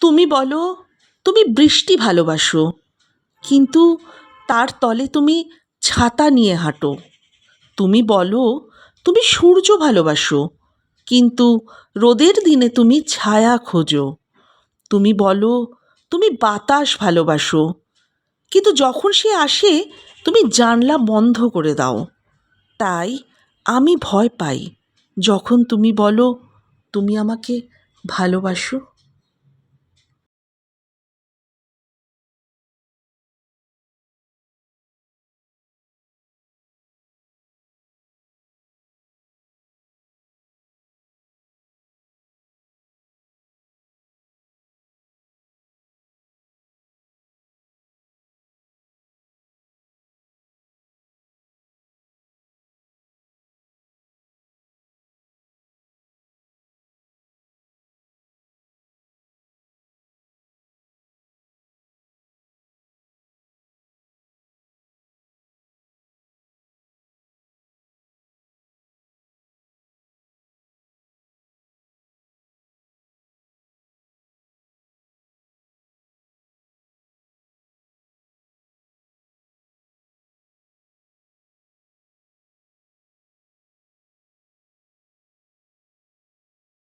তুমি বলো, তুমি বৃষ্টি ভালোবাসো, কিন্তু তার তলে তুমি ছাতা নিয়ে হাঁটো। তুমি বলো, তুমি সূর্য ভালোবাসো, কিন্তু রোদের দিনে তুমি ছায়া খোঁজো। তুমি বলো, তুমি বাতাস ভালোবাসো, কিন্তু যখন সে আসে, তুমি জানলা বন্ধ করে দাও। তাই আমি ভয় পাই, যখন তুমি বলো, তুমি আমাকে ভালোবাসো।